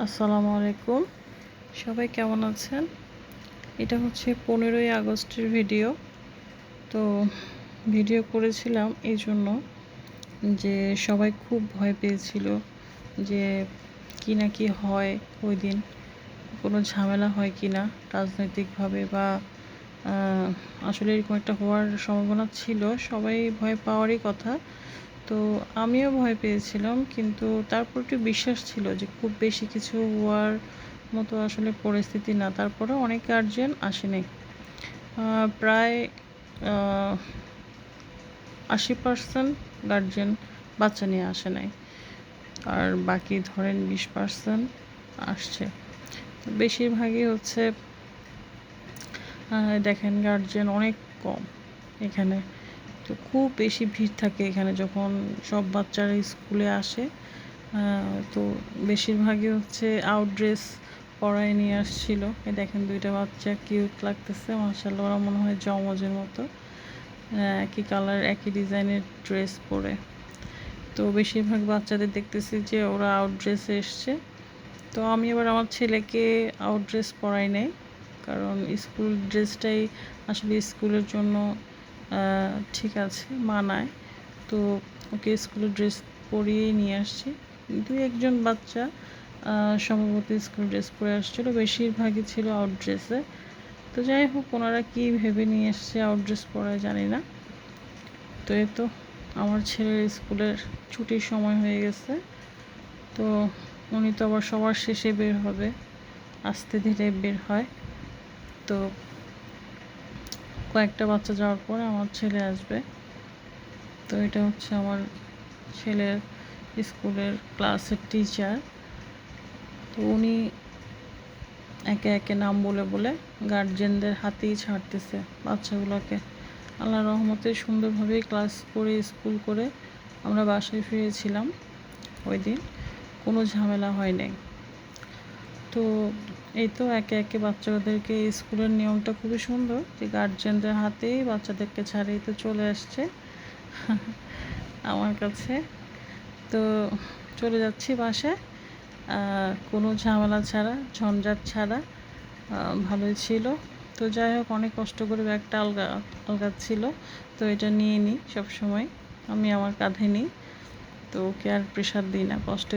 আসসালামু আলাইকুম। সবাই কেমন আছেন? এটা হচ্ছে পনেরোই আগস্টের ভিডিও। তো ভিডিও করেছিলাম এই জন্য যে সবাই খুব ভয় পেয়েছিল যে কি না কি হয় ওই দিন, কোনো ঝামেলা হয় কি না রাজনৈতিকভাবে বা আসলে এরকম একটা হওয়ার সম্ভাবনা ছিল। সবাই ভয় পাওয়ারই কথা। তো আমিও ভয় পেয়েছিলাম, কিন্তু তারপর একটু বিশ্বাস ছিল যে খুব বেশি কিছু হওয়ার মতো আসলে পরিস্থিতি না। তারপরে অনেক গার্জিয়ান আসেনি। প্রায় আশি পার্সেন্ট গার্জিয়ান বাচ্চা নিয়ে আসে নাই। আর বাকি ধরেন বিশ পার্সেন্ট আসছে। বেশিরভাগই হচ্ছে দেখেন গার্জিয়ান অনেক কম এখানে। তো খুব বেশি ভিড় থাকে এখানে যখন সব বাচ্চারা স্কুলে আসে। তো বেশিরভাগই হচ্ছে আউট ড্রেস পরায় নিয়ে আসছিল। এই দেখেন দুইটা বাচ্চা কিউট লাগতেছে মার্শাল্লাহ ওরা মনে হয় জমজের মতো। একই কালার একই ডিজাইনের ড্রেস পরে। তো বেশিরভাগ বাচ্চাদের দেখতেছি যে ওরা আউট ড্রেসে এসছে। তো আমি এবার আমার ছেলেকে আউট ড্রেস পরাই নাই, কারণ স্কুল ড্রেসটাই আসলে স্কুলের জন্য ঠিক আছে, মানায়। তো ওকে স্কুলের ড্রেস পরিয়েই নিয়ে আসছি। দুই একজন বাচ্চা সম্ভবত স্কুল ড্রেস পরে আসছিল, বেশিরভাগই ছিল আউট ড্রেসে তো যাই হোক, ওনারা কী ভেবে নিয়ে এসছে আউট ড্রেস পরায় জানি না। তো এ তো, আমার ছেলের স্কুলের ছুটির সময় হয়ে গেছে। তো উনি তো আবার সবার শেষে বের হবে, আস্তে ধীরে বের হয়। তো কয়েকটা বাচ্চা যাওয়ার পরে আমার ছেলে আসবে। তো এটা হচ্ছে আমার ছেলের স্কুলের ক্লাসের টিচার তো উনি একে একে নাম বলে বলে গার্জেনদের হাতেই ছাড়তেছে বাচ্চাগুলোকে। আল্লাহ রহমতে সুন্দরভাবেই ক্লাস করে স্কুল করে আমরা বাসায় ফিরেছিলাম। ওই দিন কোনো ঝামেলা হয় নাই। তো এই তো একে একে বাচ্চাদেরকে স্কুলের নিয়মটা খুবই সুন্দর যে গার্জেনদের হাতেই বাচ্চাদেরকে ছাড়েই তো চলে আসছে আমার কাছে। তো চলে যাচ্ছি বাসায়। কোনো ঝামেলা ছাড়া, ঝঞ্ঝাট ছাড়া ভালোই ছিল। তো যাই হোক, অনেক কষ্ট করে ব্যাগটা আলগা আলগা ছিল তো এটা নিয়ে নিই সবসময়। আমি আমার কাঁধে নিই। তো ওকে আর প্রেশার দিই না, কষ্ট